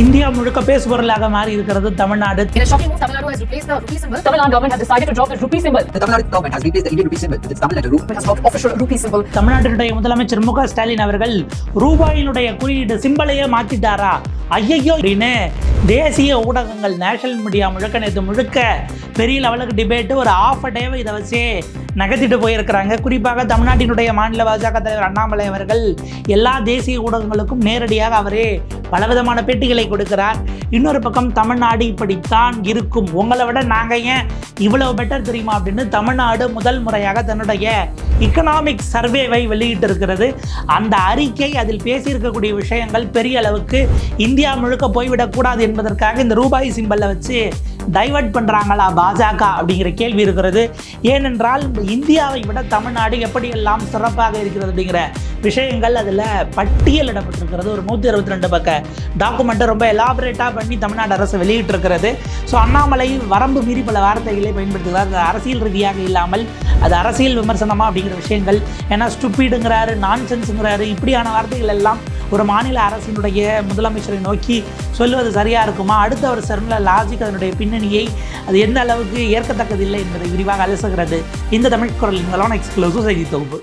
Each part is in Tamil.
இந்தியா முழுக்க பேசுபொருளாக மாறி இருக்கிறது தமிழ்நாடு. தமிழ்நாட்டினுடைய முதலமைச்சர் மு ஸ்டாலின் அவர்கள் ரூபாயினுடைய குறியீடு சிம்பலையே மாத்திட்டாரா? ஐயையோ அப்படின்னு தேசிய ஊடகங்கள் நேஷனல் மீடியா முழுக்க நேற்று முழுக்க பெரிய லெவலுக்கு டிபேட்டு ஒரு ஆஃப் அ டேவை இதை வச்சே நகர்த்திட்டு போயிருக்கிறாங்க. குறிப்பாக தமிழ்நாட்டினுடைய மாநில பாஜக தலைவர் அண்ணாமலை அவர்கள் எல்லா தேசிய ஊடகங்களுக்கும் நேரடியாக அவரே பலவிதமான பேட்டிகளை கொடுக்கிறார். இன்னொரு பக்கம் தமிழ்நாடு இப்படித்தான் இருக்கும். உங்களை விட நாங்கள் ஏன் இவ்வளவு பெட்டர் தெரியுமா அப்படின்னு தமிழ்நாடு முதல் முறையாக தன்னுடைய இக்கனாமிக் சர்வேவை வெளியிட்டிருக்கிறது. அந்த அறிக்கை அதில் பேசியிருக்கக்கூடிய விஷயங்கள் பெரிய அளவுக்கு இந்தியா முழுக்க போய்விடக்கூடாது என்பதற்காக இந்த ரூபாய் சிம்பலை வச்சு டைவர்ட் பண்ணுறாங்களா பாஜக அப்படிங்கிற கேள்வி இருக்கிறது. ஏனென்றால் இந்தியாவை விட தமிழ்நாடு எப்படியெல்லாம் சிறப்பாக இருக்கிறது அப்படிங்கிற விஷயங்கள் அதில் பட்டியலிடப்பட்டிருக்கிறது ஒரு நூற்றி அறுபத்தி ரெண்டு பக்க டாக்குமெண்ட்டை ரொம்ப எலாபரேட்டாக பண்ணி தமிழ்நாடு அரசு வெளியிட்டிருக்கிறது. ஸோ அண்ணாமலை வரம்பு மீறி பல வார்த்தைகளை பயன்படுத்துகிறார். அது அரசியல் ரீதியாக இல்லாமல் அது அரசியல் விமர்சனமாக அப்படிங்கிற விஷயங்கள். ஏன்னா ஸ்டூப்பிடுங்கிறாரு நான்சென்ஸுங்கிறாரு இப்படியான வார்த்தைகள் எல்லாம் ஒரு மாநில அரசினுடைய முதலமைச்சரை நோக்கி சொல்லுவது சரியாக இருக்குமா? அடுத்த ஒரு சரணில் லாஜிக் அதனுடைய பின்னணியை அது எந்த அளவுக்கு ஏற்கத்தக்கதில்லை என்பதை விரிவாக அலசுகிறது இந்த தமிழ் குரல் இங்கெல்லாம் எக்ஸ்க்ளூசிவ் செய்தி தொகுப்பு.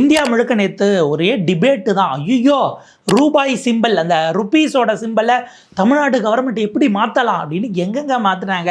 இந்தியா முழுக்க நேற்று ஒரே டிபேட்டு தான். ஐயோ ரூபாய் சிம்பல் அந்த ருப்பீஸோட சிம்பலை தமிழ்நாடு கவர்மெண்ட் எப்படி மாற்றலாம் அப்படின்னு எங்கெங்கே மாற்றினாங்க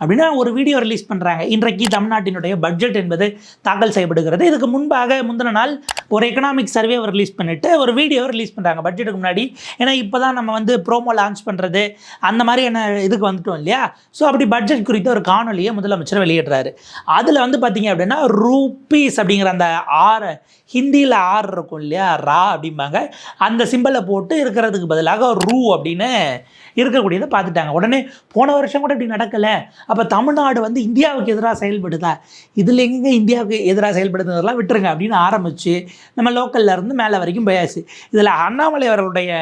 அப்படின்னா ஒரு வீடியோ ரிலீஸ் பண்ணுறாங்க இன்றைக்கு தமிழ்நாட்டினுடைய பட்ஜெட் என்பது தாக்கல் செய்யப்படுகிறது. இதுக்கு முன்பாக முந்தின நாள் ஒரு எக்கனாமிக் சர்வே ரிலீஸ் பண்ணிவிட்டு ஒரு வீடியோ ரிலீஸ் பண்ணுறாங்க பட்ஜெட்டுக்கு முன்னாடி. ஏன்னா இப்போ தான் நம்ம வந்து ப்ரோமோ லான்ச் பண்ணுறது அந்த மாதிரியான இதுக்கு வந்துட்டோம் இல்லையா? ஸோ அப்படி பட்ஜெட் குறித்த ஒரு காணொலியை முதலமைச்சர் வெளியிடுறாரு. அதில் வந்து பார்த்தீங்க அப்படின்னா ரூபீஸ் அப்படிங்கிற அந்த ஆறு ஹிந்தியில் ஆர் இருக்கும் இல்லையா? ரா அப்படிம்பாங்க. அந்த சிம்பலை போட்டு இருக்கிறதுக்கு பதிலாக ரூ அப்படின்னு இருக்கக்கூடியதை பார்த்துட்டாங்க. உடனே போன வருஷம் கூட இப்படி நடக்கலை. அப்போ தமிழ்நாடு வந்து இந்தியாவுக்கு எதிராக செயல்படுதா? இதில் எங்கெங்க இந்தியாவுக்கு எதிராக செயல்படுதுன்றதெல்லாம் விட்டுருங்க அப்படின்னு ஆரம்பித்து நம்ம லோக்கல்லேருந்து மேலே வரைக்கும் போயாச்சு. இதில் அண்ணாமலை அவர்களுடைய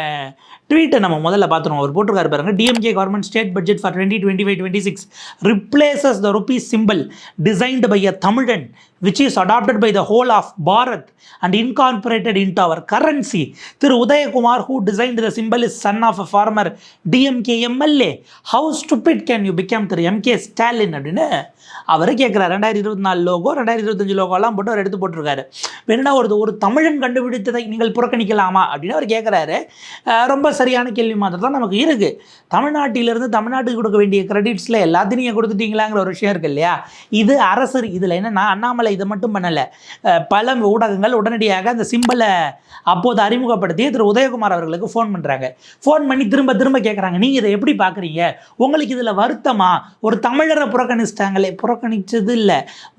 ட்வீட்டை நம்ம முதல்ல பார்த்துருவோம். அவர் போட்டிருக்காரு பாருங்க. DMK government state budget for twenty twenty five twenty six replaces the rupee symbol designed by a Tamizhan which is adopted by the whole of Bharat and incorporated into our currency Thiru Udayakumar who designed the symbol is son of a former DMK MLA how stupid can you become Thiru MK Stalin அப்படின்னு அவர் கேட்குறாரு ரெண்டாயிரத்தி இருபத்தி நாலு லோகோ ரெண்டாயிரத்தி இருபத்தஞ்சு லோகோலாம் போட்டு அவர் எடுத்து போட்டிருக்காரு. என்ன என்னன்னா ஒரு ஒரு தமிழன் கண்டுபிடித்ததை நீங்கள் புறக்கணிக்கலாமா அப்படின்னு அவர் கேட்குறாரு ரொம்ப சரியான கேள்வி மாத்திரம் தான் நமக்கு இருக்குது தமிழ்நாட்டிலிருந்து தமிழ்நாட்டுக்கு கொடுக்க வேண்டிய கிரெடிட்ஸில் எல்லாத்தையும் நீங்கள் கொடுத்துட்டீங்களாங்கிற ஒரு விஷயம் இருக்கு இல்லையா? இது அரசு இதில் என்னென்னா அண்ணாமலை இதை மட்டும் பண்ணலை. பல ஊடகங்கள் உடனடியாக அந்த சிம்பலை அப்போது அறிமுகப்படுத்தி திரு. உதயகுமார் அவர்களுக்கு ஃபோன் பண்ணுறாங்க ஃபோன் பண்ணி திரும்ப திரும்ப கேட்குறாங்க நீங்கள் இதை எப்படி பார்க்குறீங்க உங்களுக்கு இதில் வருத்தமா? ஒரு தமிழரை புறக்கணிச்சிட்டாங்களே புறக்கணிச்சது இல்லை.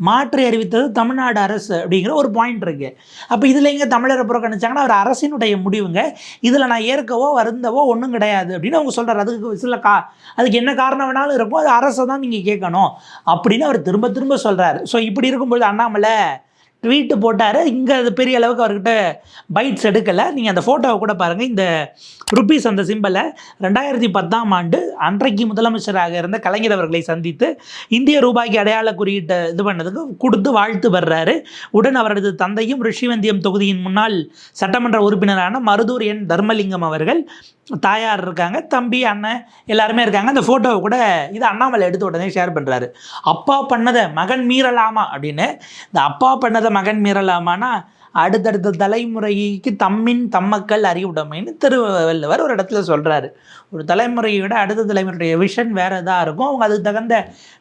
மாற்றி அறிவித்தது தமிழ்நாடு அரசு அப்படிங்கிற ஒரு பாயிண்ட் இருக்குது அப்போ இதில் எங்கே தமிழரை புறக்கணிச்சாங்கன்னா அவர் அரசினுடைய முடிவுங்க. இதில் நான் ஏற்கவோ வருந்தவோ ஒன்றும் கிடையாது. அப்படின்னு அவங்க சொல்கிறார் அதுக்கு சில கா அதுக்கு என்ன காரணம் வேணாலும் இருக்கும். அது அரசை தான் நீங்கள் கேட்கணும். அப்படின்னு அவர் திரும்ப திரும்ப சொல்கிறார் ஸோ இப்படி இருக்கும்பொழுது அண்ணாமலை ட்வீட்டு போட்டார். இங்கே அது பெரிய அளவுக்கு அவர்கிட்ட பைட்ஸ் எடுக்கலை. நீங்கள் அந்த ஃபோட்டோவை கூட பாருங்கள் இந்த ருப்பீஸ் அந்த சிம்பலை ரெண்டாயிரத்தி பத்தாம் ஆண்டு அன்றைக்கு முதலமைச்சராக இருந்த கலைஞர் அவர்களை சந்தித்து இந்திய ரூபாய்க்கு அடையாள குறியீட்டை இது பண்ணதுக்கு கொடுத்து வாழ்த்து வர்றாரு. உடன் அவரது தந்தையும் ரிஷிவந்தியம் தொகுதியின் முன்னாள் சட்டமன்ற உறுப்பினரான மருதூர் என். தர்மலிங்கம் அவர்கள் தாயார் இருக்காங்க. தம்பி அண்ணன் எல்லாருமே இருக்காங்க. அந்த ஃபோட்டோவை கூட இது அண்ணாமலை எடுத்து உடனே ஷேர் பண்ணுறாரு அப்பா பண்ணதை மகன் மீறலாமா அப்படின்னு இந்த அப்பா பண்ணதை மகன் மீறலாமானா? அடுத்தடுத்த தலைமுறைக்கு தம்மின் தம்மக்கள் அறிவுடைமைன்னு திருவள்ளுவர் ஒரு இடத்துல சொல்கிறாரு ஒரு தலைமுறையை விட அடுத்த தலைமுறையுடைய விஷன் வேறு இதாக இருக்கும். அவங்க அதுக்கு தகுந்த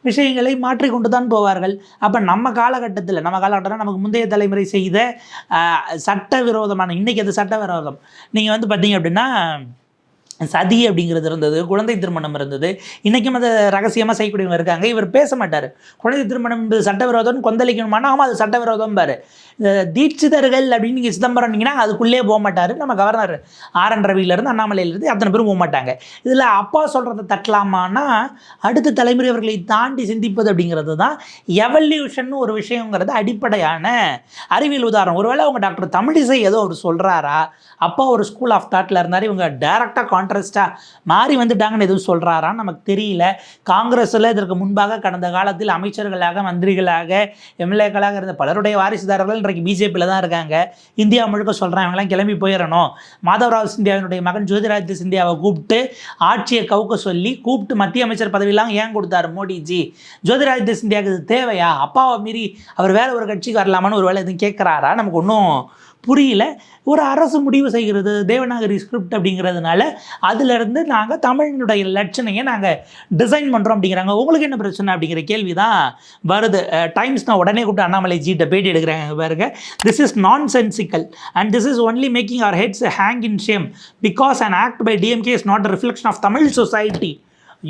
விஷயங்களை மாற்றிக்கொண்டு தான் போவார்கள். அப்போ நம்ம காலகட்டத்தில் நம்ம காலகட்டத்தில் நமக்கு முந்தைய தலைமுறை செய்த சட்டவிரோதமான இன்றைக்கி அது சட்டவிரோதம். நீங்கள் வந்து பார்த்தீங்க அப்படின்னா சதி அப்படிங்கிறது இருந்தது குழந்தை திருமணம் இருந்தது. இன்றைக்கும் அதை ரகசியமாக செய்யக்கூடியவங்க இருக்காங்க. இவர் பேச மாட்டார். குழந்தை திருமணம் என்பது சட்டவிரோதம் கொந்தளிக்கணுமானா ஆமாம் அது சட்டவிரோதம் பாரு இந்த தீட்சிதர்கள் அப்படின்னு நீங்கள் சிதம்பரம்னீங்கன்னா அதுக்குள்ளே போக மாட்டார். நம்ம கவர்னர் ஆர் என் ரவியிலேருந்து அண்ணாமலையிலேருந்து அத்தனை பேரும் போக மாட்டாங்க. இதில் அப்பா சொல்கிறத தட்டலாமான்னா அடுத்த தலைமுறை அவர்களை தாண்டி சிந்திப்பது அப்படிங்கிறது தான் எவல்யூஷன் ஒரு விஷயங்கிறது அடிப்படையான அறிவியல் உதாரணம். ஒருவேளை அவங்க டாக்டர் தமிழிசை ஏதோ அவர் சொல்கிறாரா அப்பா ஒரு ஸ்கூல் ஆஃப் தாட்டில் இருந்தார். இவங்க டேரெக்டாக கான்ட்ராக்ட் கான்ட்ராஸ்டாக மாறி வந்துட்டாங்கன்னு எதுவும் சொல்கிறாரான்னு நமக்கு தெரியல. காங்கிரஸில் இதற்கு முன்பாக கடந்த காலத்தில் அமைச்சர்களாக மந்திரிகளாக எம்எல்ஏக்களாக இருந்த பலருடைய வாரிசுதாரர்கள் இன்றைக்கு பிஜேபியில் தான் இருக்காங்க. இந்தியா முழுக்க சொல்கிறேன் இவங்கெல்லாம் கிளம்பி போயிடணும் மாதவராவ் சிந்தியாவினுடைய மகன் ஜோதிராஜ் சிந்தியாவை கூப்பிட்டு ஆட்சியை கவுக்க சொல்லி கூப்பிட்டு மத்திய அமைச்சர் பதவியெல்லாம் ஏன் கொடுத்தாரு மோடிஜி? ஜோதிராஜ் சிந்தியாவுக்கு இது தேவையா? அப்பாவை மீறி அவர் வேற ஒரு கட்சிக்கு வரலாமான்னு ஒரு வேலை எதுவும் கேட்குறாரா? நமக்கு ஒன்றும் புரியல. ஒரு அரசு முடிவு செய்கிறது தேவநாகரி ஸ்கிரிப்ட் அப்படிங்கிறதுனால அதிலிருந்து நாங்கள் தமிழனுடைய லட்சணையை நாங்கள் டிசைன் பண்ணுறோம் அப்படிங்கிறாங்க. உங்களுக்கு என்ன பிரச்சனை அப்படிங்கிற கேள்வி தான் வருது டைம்ஸ் நான் உடனே கூப்பிட்டு அண்ணாமலை ஜிட்ட பேட்டி எடுக்கிறாங்க பாருங்க. This is nonsensical and this is only making our heads hang in shame because an act by DMK is not reflection of Tamil society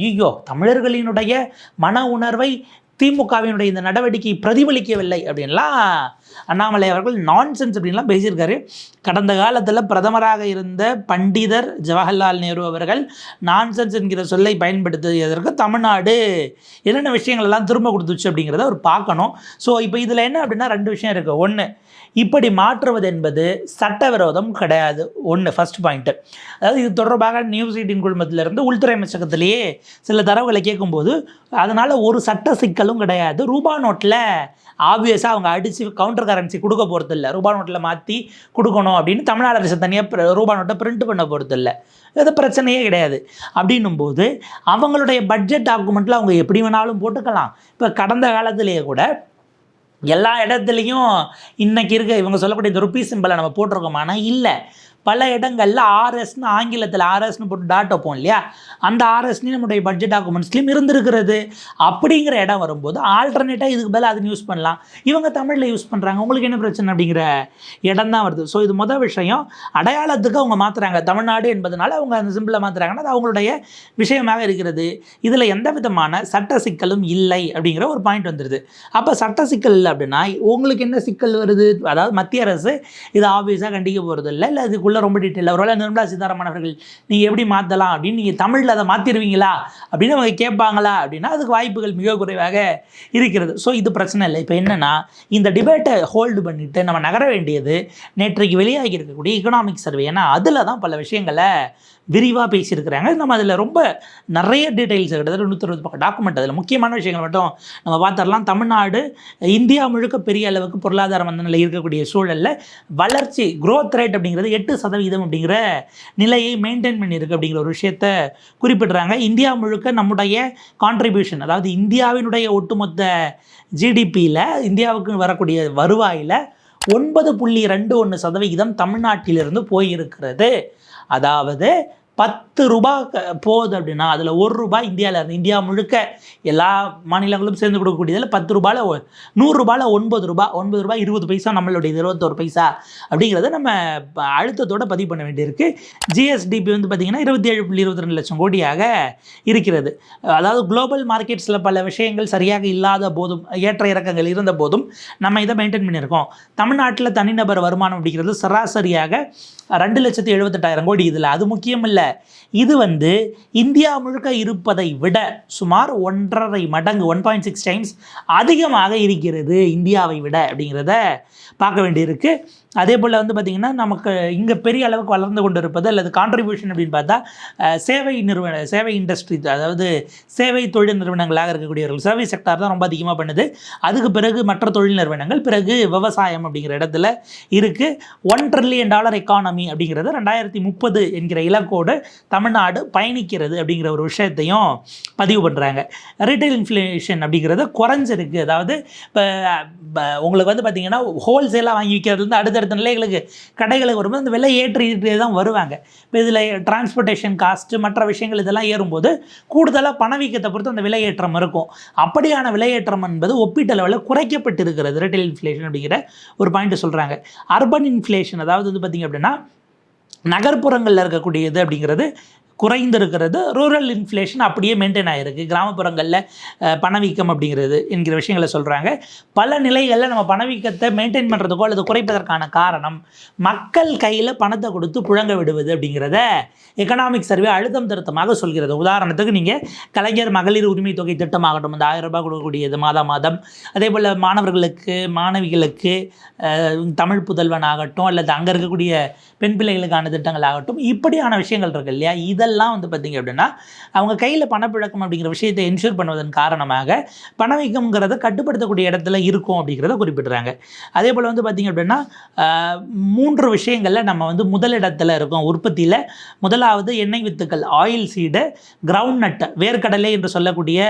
ஐயோ தமிழர்களினுடைய மன உணர்வை திமுகவினுடைய இந்த நடவடிக்கை பிரதிபலிக்கவில்லை அப்படின்லாம் அண்ணாமலை அவர்கள் நான்சென்ஸ் அப்படின்லாம் பேசியிருக்காரு. கடந்த காலத்தில் பிரதமராக இருந்த பண்டிதர் ஜவஹர்லால் நேரு அவர்கள் நான்சென்ஸ் என்கிற சொல்லை பயன்படுத்தியதற்கு தமிழ்நாடு என்னென்ன விஷயங்கள் எல்லாம் திரும்ப கொடுத்துச்சு அப்படிங்கிறத அவர் பார்க்கணும். ஸோ இப்போ இதில் என்ன அப்படின்னா ரெண்டு விஷயம் இருக்குது ஒன்று இப்படி மாற்றுவது என்பது சட்டவிரோதம் கிடையாது. ஒன்று ஃபஸ்ட் பாயிண்ட்டு அதாவது இது தொடர்பாக நியூஸ் எயிட்டின் குழுமத்திலிருந்து உள்துறை அமைச்சகத்திலேயே சில தரவுகளை கேட்கும்போது அதனால் ஒரு சட்ட சிக்கலும் கிடையாது. ரூபா நோட்டில் ஆப்வியஸாக அவங்க அடித்து கவுண்டர் கரன்சி கொடுக்க போகிறது இல்லை ரூபா நோட்டில் மாற்றி கொடுக்கணும் அப்படின்னு தமிழ்நாடு அரசு தனியாக ரூபா நோட்டை பிரிண்ட் பண்ண போகிறது இல்லை எது பிரச்சனையே கிடையாது. அப்படின்னும் போது அவங்களுடைய பட்ஜெட் டாக்குமெண்ட்டில் அவங்க எப்படி வேணாலும் போட்டுக்கலாம். இப்போ கடந்த காலத்திலேயே கூட எல்லா இடத்துலையும் இன்னைக்கு இருக்க இவங்க சொல்லக்கூடிய இந்த ருப்பி சிம்பிளை நம்ம போட்டிருக்கோமானா இல்லை. பல இடங்களில் ஆர்எஸ்னு ஆங்கிலத்தில் ஆர்எஸ்னு போட்டு டாட் வைப்போம் இல்லையா? அந்த ஆர்எஸ்னு நம்முடைய பட்ஜெட் டாக்குமெண்ட்ஸ்லையும் இருந்திருக்கிறது. அப்படிங்கிற இடம் வரும்போது ஆல்டர்னேட்டாக இதுக்கு பதிலாக அது யூஸ் பண்ணலாம். இவங்க தமிழில் யூஸ் பண்ணுறாங்க உங்களுக்கு என்ன பிரச்சனை அப்படிங்கிற இடம் தான் வருது. ஸோ இது முதல் விஷயம். அடையாளத்துக்கு அவங்க மாற்றுறாங்க தமிழ்நாடு என்பதனால அவங்க அந்த சிம்பிளை மாற்றுறாங்கன்னா அது அவங்களுடைய விஷயமாக இருக்கிறது. இதில் எந்த விதமான சட்ட சிக்கலும் இல்லை அப்படிங்கிற ஒரு பாயிண்ட் வந்துடுது அப்போ சட்ட சிக்கல் இல்லை அப்படின்னா உங்களுக்கு என்ன சிக்கல் வருது? அதாவது மத்திய அரசு இது ஆப்வியஸாக கண்டிக்க போகிறது இல்லை இல்லை இதுக்குள்ளே ரொம்ப டீட்டெயில் ஒருவேளை நிர்மலா சீதாராமன் அவர்கள் நீங்கள் எப்படி மாற்றலாம் அப்படின்னு நீங்கள் தமிழில் அதை மாற்றிடுவீங்களா அப்படின்னு அவங்க கேட்பாங்களா? அப்படின்னா அதுக்கு வாய்ப்புகள் மிக குறைவாக இருக்கிறது. ஸோ இது பிரச்சனை இல்லை. இப்போ என்னென்னா இந்த டிபேட்டை ஹோல்டு பண்ணிவிட்டு நம்ம நகர வேண்டியது நேற்றைக்கு வெளியாகி இருக்கக்கூடிய எக்கனாமிக் சர்வே ஏன்னா அதில் தான் பல விஷயங்களை விரிவாக பேசியிருக்கிறாங்க. நம்ம அதில் ரொம்ப நிறைய டீட்டெயில்ஸ் கிட்டத்தட்ட நூற்றி அறுபது பக்கம் டாக்குமெண்ட் அதில் முக்கியமான விஷயங்கள் மட்டும் நம்ம பார்த்துடலாம். தமிழ்நாடு இந்தியா முழுக்க பெரிய அளவுக்கு பொருளாதார மந்தநிலை இருக்கக்கூடிய சூழலில் வளர்ச்சி குரோத் ரேட் அப்படிங்கிறது எட்டு சதவீதம் அப்படிங்கிற நிலையை மெயின்டைன் பண்ணியிருக்கு அப்படிங்கிற ஒரு விஷயத்த குறிப்பிடுறாங்க. இந்தியா முழுக்க நம்முடைய கான்ட்ரிபியூஷன் அதாவது இந்தியாவினுடைய ஒட்டுமொத்த ஜிடிபியில் இந்தியாவுக்கு வரக்கூடிய வருவாயில் ஒன்பது புள்ளி ரெண்டு ஒன்று சதவிகிதம் தமிழ்நாட்டிலிருந்து போயிருக்கிறது. அதாவது பத்து ரூபா க- போகுது அப்படின்னா அதில் ஒரு ரூபாய் இந்தியாவில் இருந்து இந்தியா முழுக்க எல்லா மாநிலங்களும் சேர்ந்து கொடுக்கக்கூடியதில் பத்து ரூபாயில் ஒ- ஒன்பது ரூபாய் ஒன்பது ரூபாய் இருபது பைசா நம்மளுடைய இருபத்தோரு பைசா அப்படிங்கிறத நம்ம ப- பதிவு பண்ண வேண்டியிருக்கு. ஜிஎஸ்டிபி வந்து பார்த்திங்கன்னா இருபத்தி ஏழு புள்ளி இருபத்தி ரெண்டு லட்சம் கோடியாக இருக்கிறது. அதாவது குளோபல் மார்க்கெட்ஸில் பல விஷயங்கள் சரியாக இல்லாத போதும் ஏற்ற இறக்கங்கள் இருந்த போதும் நம்ம இதை மெயின்டைன் பண்ணியிருக்கோம். தமிழ்நாட்டில் தனிநபர் வருமானம் அப்படிங்கிறது சராசரியாக ரெண்டு லட்சத்தி எழுபத்தெட்டாயிரம் கோடி இதில். அது முக்கியம் இல்லை இது வந்து இந்தியா முழுக்க இருப்பதை விட சுமார் ஒன்றரை மடங்கு ஒன் பாயிண்ட் சிக்ஸ் டைம்ஸ் அதிகமாக இருக்கிறது இந்தியாவை விட அப்படிங்கிறத பார்க்க வேண்டியிருக்கு. அதே போல் வந்து பார்த்திங்கன்னா நமக்கு இங்கே பெரிய அளவுக்கு வளர்ந்து கொண்டு இருப்பது அல்லது கான்ட்ரிபியூஷன் அப்படின்னு பார்த்தா சேவை நிறுவன சேவை இண்டஸ்ட்ரி அதாவது சேவை தொழில் நிறுவனங்களாக இருக்கக்கூடியவர்கள். சர்வீஸ் செக்டார் தான் ரொம்ப அதிகமாக பண்ணுது. அதுக்கு பிறகு மற்ற தொழில் நிறுவனங்கள் பிறகு விவசாயம் அப்படிங்கிற இடத்துல இருக்குது ஒன் ட்ரில்லியன் டாலர் எக்கானமி அப்படிங்கிறது ரெண்டாயிரத்தி முப்பது என்கிற இலக்கோடு தமிழ்நாடு பயணிக்கிறது அப்படிங்கிற ஒரு விஷயத்தையும் பதிவு பண்ணுறாங்க ரீட்டைல் இன்ஃப்ளேஷன் அப்படிங்கிறது குறைஞ்சிருக்கு. அதாவது இப்போ உங்களுக்கு வந்து பார்த்திங்கன்னா ஹோல்சேலாக வாங்கி விற்கிறதுலேருந்து அடுத்தடுத்த நிலைகளுக்கு கடைகளுக்கு வரும்போது அந்த விலை ஏற்றிக்கிட்டே தான் வருவாங்க. இப்போ இதில் டிரான்ஸ்போர்ட்டேஷன் காஸ்ட்டு மற்ற விஷயங்கள் இதெல்லாம் ஏறும்போது கூடுதலாக பணவீக்கத்தை பொறுத்து அந்த விலையேற்றம் இருக்கும். அப்படியான விலையேற்றம் என்பது ஒப்பீட்டளவில் குறைக்கப்பட்டிருக்கிறது. ரிட்டைல் இன்ஃப்ளேஷன் அப்படிங்கிற ஒரு பாயிண்ட் சொல்கிறாங்க அர்பன் இன்ஃப்ளேஷன் அதாவது வந்து பார்த்திங்க அப்படின்னா நகர்ப்புறங்களில் இருக்கக்கூடியது அப்படிங்கிறது குறைந்திருக்கிறது. ரூரல் இன்ஃப்ளேஷன் அப்படியே மெயின்டைன் ஆகிருக்கு கிராமப்புறங்களில் பணவீக்கம் அப்படிங்கிறது என்கிற விஷயங்களை சொல்கிறாங்க பல நிலைகளில் நம்ம பணவீக்கத்தை மெயின்டைன் பண்ணுறதுக்கோ அல்லது குறைப்பதற்கான காரணம் மக்கள் கையில் பணத்தை கொடுத்து புழங்க விடுவது அப்படிங்கிறத எக்கனாமிக் சர்வே அழுத்தம் திருத்தமாக சொல்கிறது. உதாரணத்துக்கு நீங்கள் கலைஞர் மகளிர் உரிமை தொகை திட்டமாகட்டும் அந்த ஆயிரம் ரூபாய் கொடுக்கக்கூடியது மாதம் மாதம். அதே போல் மாணவர்களுக்கு மாணவிகளுக்கு தமிழ் புதல்வன் ஆகட்டும் அல்லது அங்கே இருக்கக்கூடிய பெண் பிள்ளைகளுக்கான திட்டங்கள் ஆகட்டும் இப்படியான விஷயங்கள் இருக்கு இல்லையா? இதை இதெல்லாம் வந்து பார்த்திங்க அப்படின்னா அவங்க கையில் பணப்பழக்கம் அப்படிங்கிற விஷயத்தை என்ஷூர் பண்ணுவதன் காரணமாக பணவீக்கம்ங்கிறத கட்டுப்படுத்தக்கூடிய இடத்துல இருக்கும் அப்படிங்கிறத குறிப்பிடுறாங்க. அதே போல் வந்து பார்த்திங்க அப்படின்னா மூன்று விஷயங்களில் நம்ம வந்து முதலிடத்தில் இருக்கோம். உற்பத்தியில் முதலாவது எண்ணெய் வித்துக்கள் ஆயில் சீடு கிரவுண்ட் நட்டு வேர்க்கடலை என்று சொல்லக்கூடிய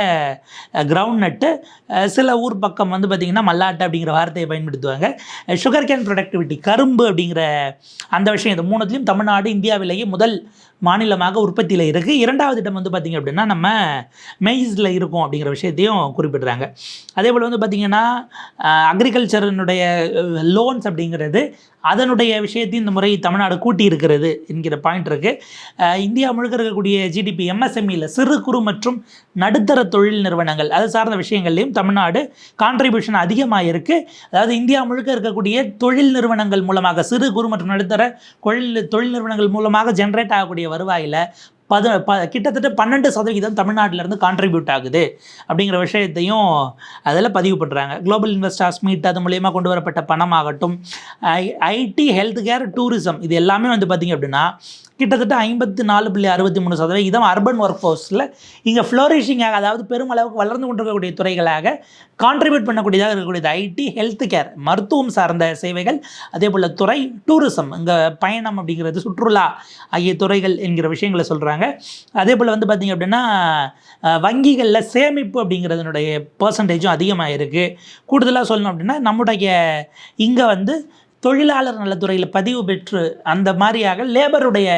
கிரவுண்ட் நட்டு சில ஊர் பக்கம் வந்து பார்த்திங்கன்னா மல்லாட்டை அப்படிங்கிற வார்த்தையை பயன்படுத்துவாங்க. சுகர் கேன் ப்ரொடக்டிவிட்டி கரும்பு அப்படிங்கிற அந்த விஷயம் இது மூணுத்துலேயும் தமிழ்நாடு இந்தியாவிலேயே முதல் மாநிலமாக உற்பத்தியில் இருக்குது இரண்டாவது இடம் வந்து பார்த்திங்க அப்படின்னா நம்ம மெய்ஸில் இருக்கும் அப்படிங்கிற விஷயத்தையும் குறிப்பிடுறாங்க. அதே போல் வந்து பார்த்திங்கன்னா அக்ரிகல்ச்சரனுடைய லோன்ஸ் அப்படிங்கிறது அதனுடைய விஷயத்தையும் இந்த முறை தமிழ்நாடு கூட்டி இருக்கிறது என்கிற பாயிண்ட் இருக்குது இந்தியா முழுக்க இருக்கக்கூடிய ஜிடிபி எம்எஸ்எம்இயில் சிறு குறு மற்றும் நடுத்தர தொழில் நிறுவனங்கள் அது சார்ந்த விஷயங்கள்லையும் தமிழ்நாடு கான்ட்ரிபியூஷன் அதிகமாக இருக்குது அதாவது இந்தியா முழுக்க இருக்கக்கூடிய தொழில் நிறுவனங்கள் மூலமாக சிறு குறு மற்றும் நடுத்தர தொழில் தொழில் நிறுவனங்கள் மூலமாக ஜென்ரேட் ஆகக்கூடிய வருவாயில் பத ப கிட்டத்தட்ட பன்னெண்டு சதவிகிதம் தமிழ்நாட்டிலேருந்து கான்ட்ரிபியூட் ஆகுது அப்படிங்கிற விஷயத்தையும் அதில் பதிவு பண்ணுறாங்க குளோபல் இன்வெஸ்டர்ஸ் மீட் அது மூலயமா கொண்டு வரப்பட்ட பணம் ஆகட்டும் I IT health care tourism இது எல்லாமே வந்து பார்த்திங்க அப்படின்னா கிட்டத்தட்ட ஐம்பத்தி நாலு புள்ளி அறுபத்தி மூணு சதவீதம். அர்பன் ஒர்க் ஃபோர்ஸில் இங்கே ஃப்ளோரிஷிங்காக அதாவது பெருமளவுக்கு வளர்ந்து கொண்டிருக்கக்கூடிய துறைகளாக கான்ட்ரிபியூட் பண்ணக்கூடியதாக இருக்கக்கூடியது. ஐடி ஹெல்த் கேர் மருத்துவம் சார்ந்த சேவைகள் அதே போல் துறை டூரிசம் இங்கே பயணம் அப்படிங்கிறது சுற்றுலா ஆகிய துறைகள் என்கிற விஷயங்களை சொல்கிறாங்க அதே போல் வந்து பார்த்திங்க அப்படின்னா வங்கிகளில் சேமிப்பு அப்படிங்கிறதுனுடைய பர்சன்டேஜும் அதிகமாக இருக்குது கூடுதலாக சொல்லணும் அப்படின்னா நம்முடைய இங்கே வந்து தொழிலாளர் நலத்துறையில் பதிவு பெற்று அந்த மாதிரியாக லேபருடைய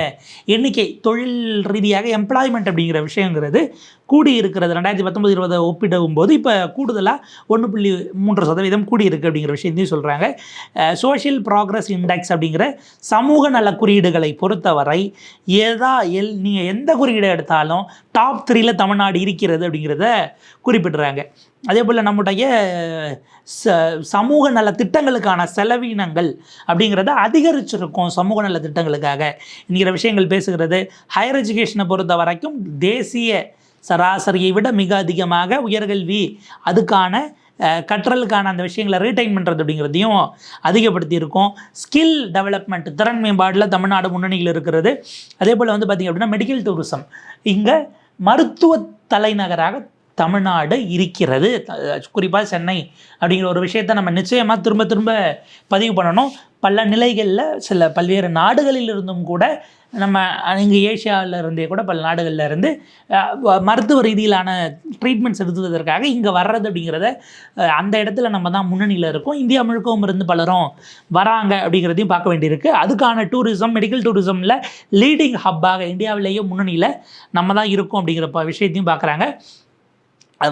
எண்ணிக்கை தொழில் ரீதியாக எம்ப்ளாய்மெண்ட் அப்படிங்கிற விஷயங்கிறது கூடி இருக்கிறது ரெண்டாயிரத்தி பத்தொம்பது இருபதை ஒப்பிடும் போது இப்போ கூடுதலாக ஒன்று புள்ளி மூன்று சதவீதம் கூடி இருக்குது அப்படிங்கிற விஷயத்தையும் சொல்கிறாங்க சோஷியல் ப்ராக்ரஸ் இண்டெக்ஸ் அப்படிங்கிற சமூக நல குறியீடுகளை பொறுத்தவரை ஏதா எல் நீங்கள் எந்த குறியீடை எடுத்தாலும் டாப் த்ரீல தமிழ்நாடு இருக்கிறது அப்படிங்கிறத குறிப்பிடுறாங்க. அதே போல் நம்முடைய ச சமூக நல திட்டங்களுக்கான செலவினங்கள் அப்படிங்கிறத அதிகரிச்சிருக்கும் சமூக நல திட்டங்களுக்காக. என்கிற விஷயங்கள் பேசுகிறது. ஹையர் எஜுகேஷனை பொறுத்த வரைக்கும் தேசிய சராசரியை விட மிக அதிகமாக உயர்கல்வி அதுக்கான கற்றலுக்கான அந்த விஷயங்களை ரீடைன் பண்ணுறது அப்படிங்கிறதையும் அதிகப்படுத்தி இருக்கும் ஸ்கில் டெவலப்மெண்ட் திறன் மேம்பாடில் தமிழ்நாடு முன்னணியில் இருக்கிறது. அதே போல் வந்து பார்த்திங்க அப்படின்னா மெடிக்கல் டூரிசம் இங்கே மருத்துவ தலைநகராக தமிழ்நாடு இருக்கிறது. குறிப்பாக சென்னை அப்படிங்கிற ஒரு விஷயத்தை நம்ம நிச்சயமாக திரும்ப திரும்ப பதிவு பண்ணணும். பல நிலைகளில் சில பல்வேறு நாடுகளில் இருந்தும் கூட நம்ம இங்கே ஏஷியாவில் இருந்தே கூட பல நாடுகளில் இருந்து மருத்துவ ரீதியிலான ட்ரீட்மெண்ட்ஸ் எடுத்துவதற்காக இங்கே வர்றது அப்படிங்கிறத அந்த இடத்துல நம்ம தான் முன்னணியில் இருக்கோம். இந்தியா முழுக்கவும் இருந்து பலரும் வராங்க அப்படிங்கிறதையும் பார்க்க வேண்டியிருக்கு. அதுக்கான டூரிசம் மெடிக்கல் டூரிசமில் லீடிங் ஹப்பாக இந்தியாவிலேயே முன்னணியில் நம்ம தான் இருக்கோம் அப்படிங்கிற ப- விஷயத்தையும் பார்க்குறாங்க.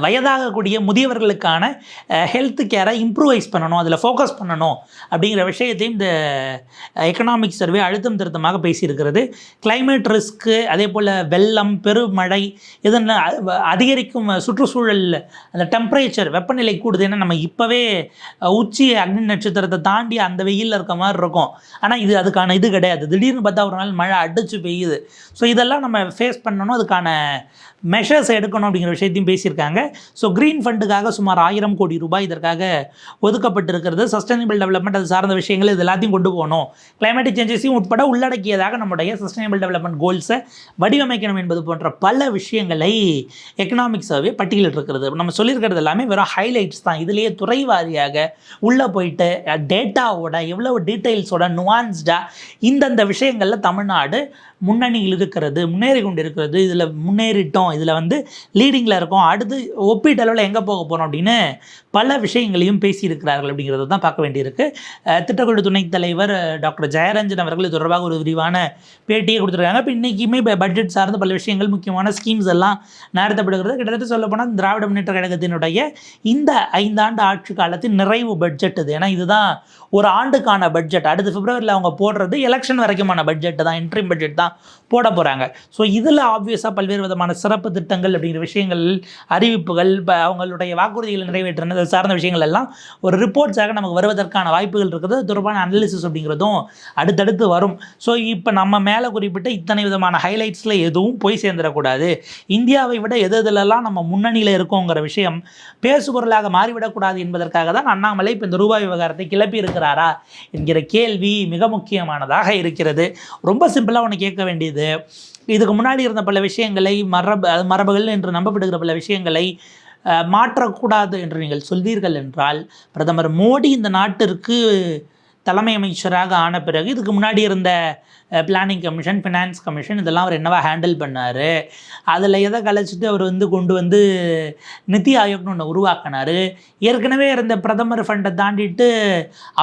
வயதாகக்கூடிய முதியவர்களுக்கான ஹெல்த் கேரை இம்ப்ரூவைஸ் பண்ணணும் அதில் ஃபோக்கஸ் பண்ணணும் அப்படிங்கிற விஷயத்தையும் இந்த எக்கனாமிக் சர்வே அழுத்தம் திருத்தமாக பேசியிருக்கிறது. கிளைமேட் ரிஸ்க்கு அதே போல் வெள்ளம் பெருமழை இதெல்லாம் அதிகரிக்கும் சுற்றுச்சூழல் அந்த டெம்பரேச்சர் வெப்பநிலை கூடுது ஏன்னா நம்ம இப்போவே உச்சி அக்னி நட்சத்திரத்தை தாண்டி அந்த வெயிலில் இருக்க மாதிரி இருக்கும். ஆனால் இது அதுக்கான இது கிடையாது. திடீர்னு பார்த்தா ஒரு நாள் மழை அடித்து பெய்யுது. ஸோ இதெல்லாம் நம்ம ஃபேஸ் பண்ணணும் அதுக்கான மெஷர்ஸ் எடுக்கணும் அப்படிங்கிற விஷயத்தையும் பேசியிருக்காங்க. ஸோ க்ரீன் ஃபண்டுக்காக சுமார் ஆயிரம் கோடி ரூபாய் இதற்காக ஒதுக்கப்பட்டிருக்கிறது. சஸ்டைனபிள் டெவலப்மெண்ட் அது சார்ந்த விஷயங்கள் இது எல்லாத்தையும் கொண்டு போகணும். கிளைமேட்டிக் சேஞ்சஸையும் உட்பட உள்ளடக்கியதாக நம்முடைய சஸ்டைனபிள் டெவலப்மெண்ட் கோல்ஸை வடிவமைக்கணும் என்பது போன்ற பல விஷயங்களை எக்கனாமிக் சர்வே பட்டியலிட்டிருக்கிறது நம்ம சொல்லியிருக்கிறது எல்லாமே வெறும் ஹைலைட்ஸ் தான். இதுலேயே துறை வாரியாக உள்ளே போயிட்டு டேட்டாவோட எவ்வளவு டீட்டெயில்ஸோட நுவான்ஸ்டாக இந்தந்த விஷயங்களில் தமிழ்நாடு முன்னணியில் இருக்கிறது முன்னேறி கொண்டு இருக்கிறது இதில் முன்னேறிட்டோம் இதில் வந்து லீடிங்கில் இருக்கோம் அடுத்து ஒப்பீட்டளவில் எங்கே போக போகிறோம் அப்படின்னு பல விஷயங்களையும் பேசியிருக்கிறார்கள் அப்படிங்கிறத தான் பார்க்க வேண்டியிருக்கு. திட்டக்குழு துணைத் தலைவர் டாக்டர் ஜெயரஞ்சன் அவர்கள் இது தொடர்பாக ஒரு விரிவான பேட்டியை கொடுத்துருக்காங்க. இப்போ இன்றைக்குமே பட்ஜெட் சார்ந்த பல விஷயங்கள் முக்கியமான ஸ்கீம்ஸ் எல்லாம் நடத்தப்படுகிறது. கிட்டத்தட்ட சொல்லப்போனால் திராவிட முன்னேற்ற கழகத்தினுடைய இந்த ஐந்தாண்டு ஆட்சி காலத்தின் நிறைவு பட்ஜெட் இது. ஏன்னா இதுதான் ஒரு ஆண்டுக்கான பட்ஜெட் அடுத்து பிப்ரவரியில் அவங்க போடுறது எலெக்ஷன் வரைக்குமான பட்ஜெட் தான் இன்ட்ரீம் பட்ஜெட் தான். போட போகிறாங்க ஸோ இதில் ஆப்வியஸாக பல்வேறு விதமான சிறப்பு திட்டங்கள் அப்படிங்கிற விஷயங்கள் அறிவிப்புகள் இப்போ அவங்களுடைய வாக்குறுதிகளை நிறைவேற்றினது அது சார்ந்த விஷயங்கள் எல்லாம் ஒரு ரிப்போர்ட்ஸாக நமக்கு வருவதற்கான வாய்ப்புகள் இருக்குது. தொடர்பான அனாலிசிஸ் அப்படிங்கிறதும் அடுத்தடுத்து வரும். ஸோ இப்போ நம்ம மேலே குறிப்பிட்ட இத்தனை விதமான ஹைலைட்ஸில் எதுவும் போய் சேர்ந்துடக்கூடாது. இந்தியாவை விட எது எதுலெல்லாம் நம்ம முன்னணியில் இருக்கோங்கிற விஷயம் பேசுபொருளாக மாறிவிடக்கூடாது என்பதற்காக தான் அண்ணாமலை இப்போ இந்த ரூபாய் விவகாரத்தை கிளப்பி இருக்கிறாரா என்கிற கேள்வி மிக முக்கியமானதாக இருக்கிறது. ரொம்ப சிம்பிளாக ஒன்று கேட்க கேட்க வேண்டியது. இதுக்கு முன்னாடி இருந்த பல விஷயங்களை மரபு மரபுகள் என்று நம்பப்படுகிற பல விஷயங்களை மாற்றக்கூடாது என்று நீங்கள் சொல்வீர்கள் என்றால் பிரதமர் மோடி இந்த நாட்டிற்கு தலைமை அமைச்சராக ஆன பிறகு இதுக்கு முன்னாடி இருந்த பிளானிங் கமிஷன் ஃபினான்ஸ் கமிஷன் இதெல்லாம் அவர் என்னவா ஹேண்டில் பண்ணார்? அதில் எதை கலைச்சிட்டு அவர் வந்து கொண்டு வந்து நிதி ஆயோக்னு ஒன்று உருவாக்கினார். ஏற்கனவே இருந்த பிரதமர் ஃபண்டை தாண்டிட்டு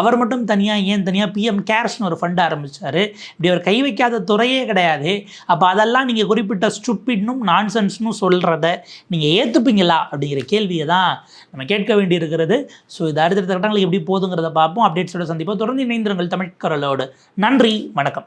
அவர் மட்டும் தனியாக ஏன் தனியாக பிஎம் கேர்ஸ்னு ஒரு ஃபண்ட் ஆரம்பித்தார் இப்படி அவர் கை வைக்காத துறையே கிடையாது. அப்போ அதெல்லாம் நீங்கள் குறிப்பிட்ட ஸ்டூப்பிட்னும் நான்சென்ஸ்னும் சொல்கிறத நீங்கள் ஏற்றுப்பீங்களா அப்படிங்கிற கேள்வியை தான் நம்ம கேட்க வேண்டியிருக்கிறது. ஸோ இது அடுத்தடுத்த கட்டங்களுக்கு எப்படி போதுங்கிறத பார்ப்போம். அப்டேட்ஸோட சந்திப்போம். தொடர்ந்து இணைந்திருங்கள் தமிழ்கரலோடு நன்றி வணக்கம்.